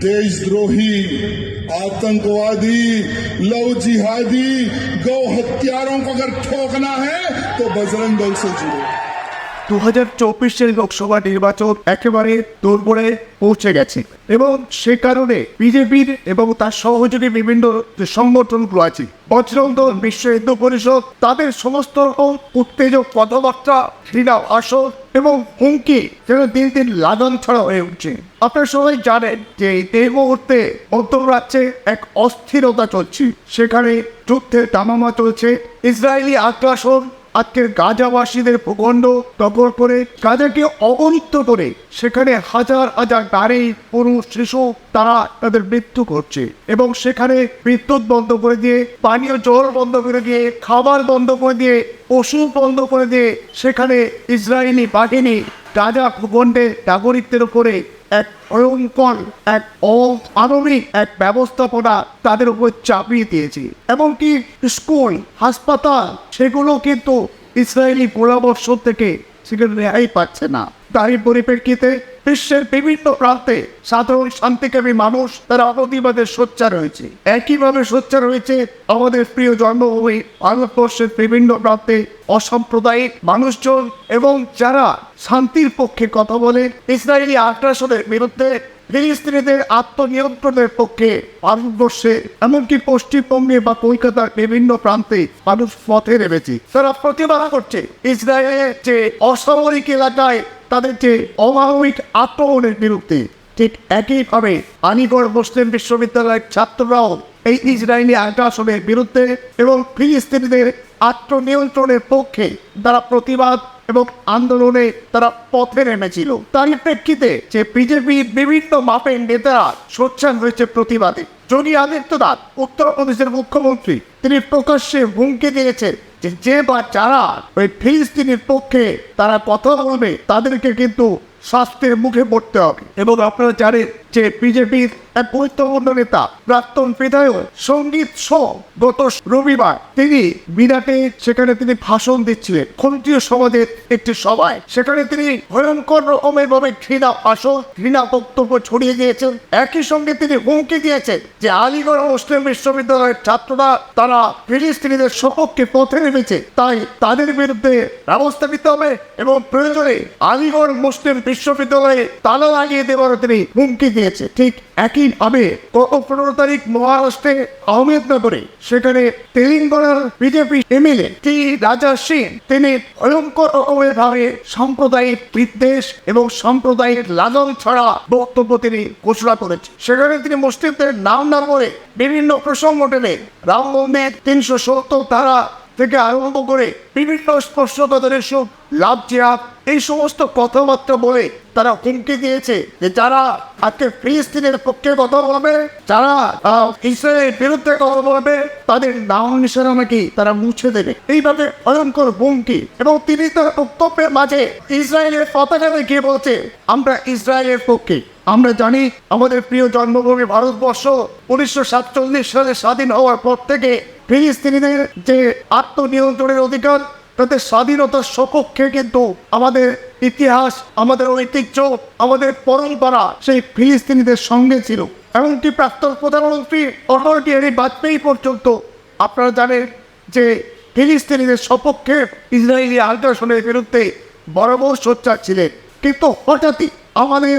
देशद्रोही, आतंकवादी लव जिहादी गौ हत्यारों को अगर ठोकना है तो बजरंग दल से जुड़ो। দু হাজার চব্বিশের লোকসভা নির্বাচন একেবারে দুর্বলে পৌঁছে গেছে। এবং সে কারণে বিজেপির এবং তার সহযোগী বিভিন্ন যে সংগঠনগুলো আছে বজরং দল বিশ্ব হিন্দু পরিষদ, তাদের সমস্ত রকম উত্তেজক কথাবার্তা ঘৃণা আসর এবং হুমকি যেন দিন দিন লাগান ছড়া হয়ে উঠছে। আপনারা সবাই জানেন যে এই মুহূর্তে মধ্যপ্রাচ্যে এক অস্থিরতা চলছে। সেখানে যুদ্ধের দামামা চলছে। ইসরায়েলি আগ্রাসন আজকের গাজাবাসীদের ভূখণ্ড দখল করে গাজাকে অবরুদ্ধ করে সেখানে হাজার হাজার নারী, পুরুষ, শিশু, তারা তাদের মৃত্যু করছে এবং সেখানে বিদ্যুৎ বন্ধ করে দিয়ে, পানীয় জল বন্ধ করে দিয়ে, খাবার বন্ধ করে দিয়ে ওষুধ বন্ধ করে দিয়ে, সেখানে ইসরায়েলি বাহিনী গাজা ভূখণ্ডে নাগরিকদের উপরে এক ভয়ঙ্কর এক অমানবিক এক ব্যবস্থাপনা তাদের উপর চাপিয়ে দিয়েছে। এমনকি স্কুল, হাসপাতাল, সেগুলো কিন্তু ইসরায়েলি পরামর্শ থেকে সেখানে রেহাই পাচ্ছে না। তারই পরিপ্রেক্ষিতে বিশ্বের বিভিন্ন প্রান্তে সাধারণ শান্তিকামী মানুষ তারা প্রতিবাদের সোচ্চা রয়েছে। একইভাবে সোচ্চা রয়েছে আমাদের প্রিয় জন্মভূমি ভারতবর্ষের বিভিন্ন প্রান্তে অসাম্প্রদায়িক মানুষজন এবং যারা শান্তির পক্ষে কথা বলে। ইসরায়েলি আগ্রাসনের বিরুদ্ধে ফিলিস্তিনিদের আত্মনিয়ন্ত্রণের পক্ষে ভারতবর্ষে এমনকি পশ্চিমবঙ্গে বা কলকাতার বিভিন্ন প্রান্তে মানুষ পথে নেমেছে। তারা প্রতিবাদ করছে ইসরায়েলের যে অসামরিক এলাকায় তাদের যে অমানবিক আক্রমণের বিরুদ্ধে ঠিক একইভাবে আনিগড় মুসলিম বিশ্ববিদ্যালয়ের ছাত্ররাও এই ইসরায়েলি আগ্রাসনের বিরুদ্ধে এবং ফিলিস্তিনিদের আত্মনিয়ন্ত্রণের পক্ষে তারা প্রতিবাদ এবং আন্দোলনে তারা পথে নেমেছিল। তারই প্রেক্ষিতে যে বিজেপির বিভিন্ন মাপের নেতারা সোচ্চার হয়েছে প্রতিবাদে। যোগী আদিত্যনাথ উত্তরপ্রদেশের মুখ্যমন্ত্রী, তিনি প্রকাশ্যে হুমকি দিয়েছেন যে যে বা যারা ওই ফিলিস্তিনের পক্ষে তারা কথা বলবে, তাদেরকে কিন্তু শাস্তির মুখে পড়তে হবে। এবং আপনারা জানেন যে বিজেপির এক গুরুত্বপূর্ণ নেতা, প্রাক্তন বিধায়ক সংগীত শ গত রবিবার তিনি বিরাটে সেখানে তিনি ভাষণ দিচ্ছিলেন। ক্ষত্রিয় সমাজের একটি সভায় সেখানে তিনি ভয়ঙ্কর রকমের ভাবে ঘৃণা ভাষণ ঘৃণা বক্তব্য ছড়িয়ে দিয়েছেন। একই সঙ্গে তিনি হুমকি দিয়েছেন যে আলিগড় মুসলিম বিশ্ববিদ্যালয়ের ছাত্ররা তারা ফিলিস্তিনিদের সপক্ষে পথে নেমেছে। তাই তাদের বিরুদ্ধে ব্যবস্থা নিতে হবে এবং প্রয়োজনে আলিগড় মুসলিম বিশ্ববিদ্যালয়ে তালা লাগিয়ে দেওয়ার তিনি হুমকি দিয়েছে ঠিক একইভাবে গত পনেরো তারিখ মহারাষ্ট্রে আহমেদনগরে সেখানে তেলেঙ্গানার বিজেপি এমএলএ টি রাজা সিং তিনি ভয়ঙ্কর রকমের ভাবে সাম্প্রদায়িক বিদ্বেষ এবং সাম্প্রদায়িক লালন ছড়া বক্তব্য তিনি ঘোষণা করেছেন। সেখানে তিনি মুসলিমদের নাম না করে বিভিন্ন প্রসঙ্গ টেনে রাম মন্দির তিনশো সত্তর ধারা থেকে আরম্ভ করে বিভিন্ন স্পর্শকাতর সব লাভ জিহাদ এই সমস্ত কথাবার্তা বলে তারা হুমকি দিয়েছে যে যারা আজকে ফিলিস্তিনের পক্ষে কথা বলবে, যারা ইসরায়েলের বিরুদ্ধে কথা বলবে, তাদের নাম নিশানা নাকি তারা মুছে দেবে। এইভাবে ভয়ঙ্কর হুমকি। এবং তিনি তার বক্তব্যের মাঝে ইসরায়েলের পতাকা দেখিয়ে বলছে, আমরা ইসরায়েলের পক্ষে। আমরা জানি আমাদের প্রিয় জন্মভূমি ভারতবর্ষ উনিশশো সাতচল্লিশ সালে স্বাধীন হওয়ার পর থেকে ফিলিস্তিনিদের যে আত্মনিয়ন্ত্রণের অধিকার তাদের স্বাধীনতার সপক্ষে কিন্তু আমাদের ইতিহাস, আমাদের ঐতিহ্য, আমাদের পরম্পরা সেই ফিলিস্তিনিদের সঙ্গে ছিল। এমনকি প্রাক্তন প্রধানমন্ত্রী অটল বিহারী বাজপেয়ী পর্যন্ত আপনারা জানেন যে ফিলিস্তিনিদের সপক্ষে ইসরায়েলি আগ্রাসনের বিরুদ্ধে বড় বরাবর সোচ্চার ছিলেন। কিন্তু হঠাৎই আমাদের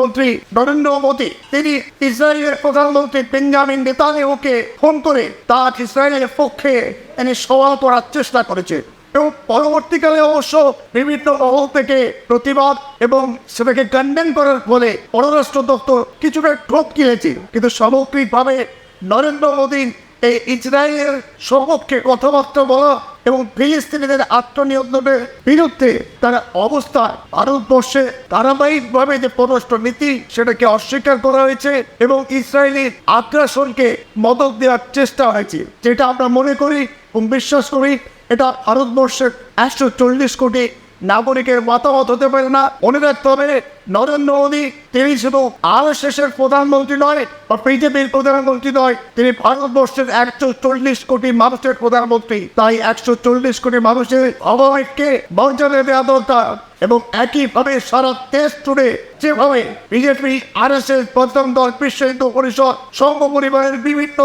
মন্ত্রী নরেন্দ্র মোদী, তিনি ইসরায়েলের প্রধানমন্ত্রী বেঞ্জামিন নেতানিয়াহুকে ফোন করে তার ইসরায়েলের পক্ষে তিনি সওয়াল করার চেষ্টা করেছে। এবং পরবর্তীকালে অবশ্য বিভিন্ন মহল থেকে প্রতিবাদ এবং সেটাকে কন্ডেম করার ফলে পররাষ্ট্র দপ্তর কিছুটা ঠোক কিনেছে। কিন্তু সামগ্রিকভাবে নরেন্দ্র মোদী এই ইসরায়েলের সপক্ষে কথাবার্তা বলা এবং ফিলিস্তিনিদের আত্মনিয়ন্ত্রণের বিরুদ্ধে তারা অবস্থায় ভারতবর্ষে ধারাবাহিকভাবে যে পররাষ্ট্র নীতি, সেটাকে অস্বীকার করা হয়েছে এবং ইসরায়েলের আগ্রাসনকে মদত দেওয়ার চেষ্টা হয়েছে। যেটা আমরা মনে করি এবং বিশ্বাস করি, এটা ভারতবর্ষের একশো চল্লিশ কোটি নাগরিকের মতামত হতে পারে না। মনে রাখতে হবে, নরেন্দ্র মোদী, তিনি শুধু আর শেষের প্রধানমন্ত্রী নয়, বা বিজেপির প্রধানমন্ত্রী নয়, তিনি ভারতবর্ষের একশো চল্লিশ কোটি মানুষের প্রধানমন্ত্রী। তাই একশো চল্লিশ কোটি মানুষের অবহেককে মর্যাদা দেওয়া দরকার এবং একইভাবে সারা দেশ জুড়ে যেভাবে বিজেপি আর এস এস প্রথম দল বিশ্ব হিন্দু পরিষদ, সংঘ পরিবারের বিভিন্ন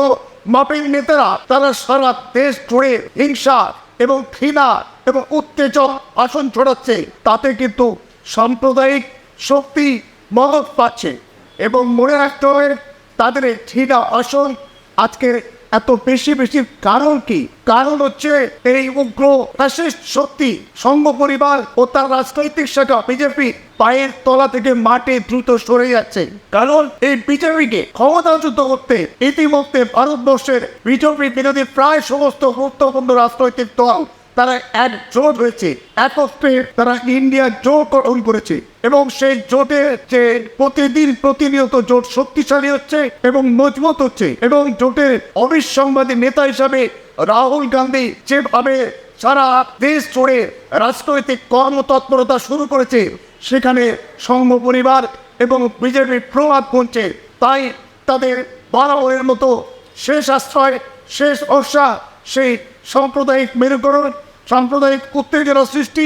মাপের নেতারা, তারা সারা দেশ জুড়ে হিংসা এবং ঘৃণা এবং উত্তেজক আসন ছড়াচ্ছে। তাতে কিন্তু সাম্প্রদায়িক শক্তি মহৎ পাচ্ছে এবং মনে রাখতে হবে তাদের ঘৃণা আসন আজকে এত বেশি বেশি কারণ কি? কারণ হচ্ছে এই উগ্র ফ্যাসিস্ট শক্তি, সংঘ পরিবার ও তার রাজনৈতিক শাখা বিজেপি পায়ের তলা থেকে মাটি দ্রুত সরে যাচ্ছে। কারণ এই বিজেপিকে ক্ষমতাচ্যুত করতে ইতিমধ্যে ভারতবর্ষের বিজেপি বিরোধী প্রায় সমস্ত গুরুত্বপূর্ণ রাজনৈতিক দল তারা একজোট হয়েছে। একত্রে তারা ইন্ডিয়া জোট গঠন করেছে। এবং সেই জোটে যে প্রতিদিন প্রতিনিয়ত জোট শক্তিশালী হচ্ছে এবং মজবুত হচ্ছে। এবং জোটের অবিসংবাদী নেতা হিসাবে রাহুল গান্ধী যেভাবে সারা দেশ জুড়ে রাজনৈতিক কর্মতৎপরতা শুরু করেছে, সেখানে সংঘ পরিবার এবং বিজেপির প্রভাব পড়ছে তাই তাদের বারোয়ের মতো শেষ আশ্রয়, শেষ ভরসা, সেই সাম্প্রদায়িক মেরুকরণ সাম্প্রদায়িক উত্তেজনা সৃষ্টি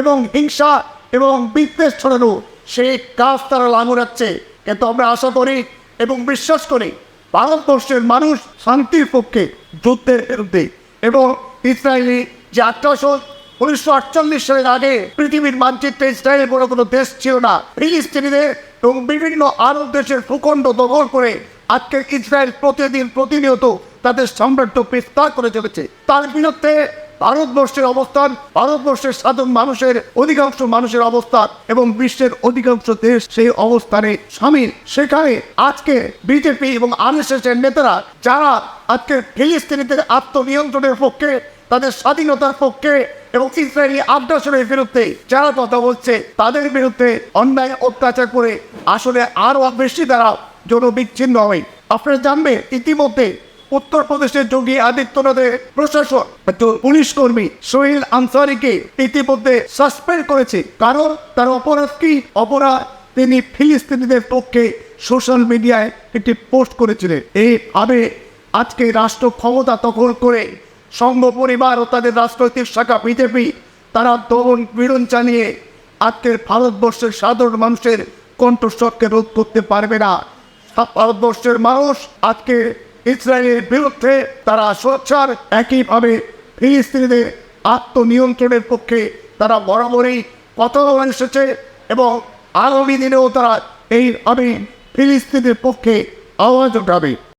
এবং হিংসা এবং বিদ্বেষ ছড়ানো সেই কাজ তারা লাঙুরাচ্ছে কিন্তু আমরা আশা করি এবং বিশ্বাস করি ভারতবর্ষের মানুষ শান্তির পক্ষে যুদ্ধের বিরুদ্ধে এবং ইসরায়েলি যে আগ্রাসন উনিশশো আটচল্লিশ সালের আগে পৃথিবীর মানচিত্রে ইসরায়েলের বড় কোনো দেশ ছিল না, ফিলিস্তিনিদের এবং বিভিন্ন আরব দেশের ভূখণ্ড দখল করে আজকে ইসরায়েল প্রতিদিন প্রতিনিয়ত তাদের সাম্রাজ্য বিস্তার করে চলেছে। তার বিরুদ্ধে ভারতবর্ষের অবস্থান, ভারতবর্ষের সাধারণ মানুষের অধিকাংশ মানুষের অবস্থান এবং বিশ্বের অধিকাংশ দেশ সেই অবস্থানে সামিল। সেখানে আজকে বিজেপি এবং আরএসএস এর নেতারা, যারা আজকে ফিলিস্তিনিদের আত্মনিয়ন্ত্রণের পক্ষে, তাদের স্বাধীনতার পক্ষে এবং ইসরায়েলি আগ্রাসনের বিরুদ্ধে যারা কথা বলছে, তাদের বিরুদ্ধে অন্যায় অত্যাচার করে আসলে আরও বেশি তারা জনবিচ্ছিন্ন হয় আপনারা জানবেন ইতিমধ্যে উত্তরপ্রদেশের যোগী আদিত্যনাথের প্রশাসন পুলিশ কর্মী সোহেল আনসারিকে ইতিমধ্যে সাসপেন্ড করেছে। কারণ তার অপরাধ কি? অপরাধ তিনি ফিলিস্তিনিদের পক্ষে সোশ্যাল মিডিয়ায় একটি পোস্ট করেছিলেন। এইভাবে আজকে রাষ্ট্র ক্ষমতা দখল করে সংঘ পরিবার ও তাদের রাজনৈতিক শাখা বিজেপি তারা দমন পীড়ন চালিয়ে আজকের ভারতবর্ষের সাধারণ মানুষের কণ্ঠস্বরকে রোধ করতে পারবে না। ভারতবর্ষের মানুষ আজকে ইসরায়েলের বিরুদ্ধে তারা সোচ্চার, একইভাবে ফিলিস্তিনিদের আত্মনিয়ন্ত্রণের পক্ষে তারা বরাবরই কথা এসেছে এবং আগামী দিনেও তারা এই আমি ফিলিস্তিনের পক্ষে আওয়াজ উঠাবে।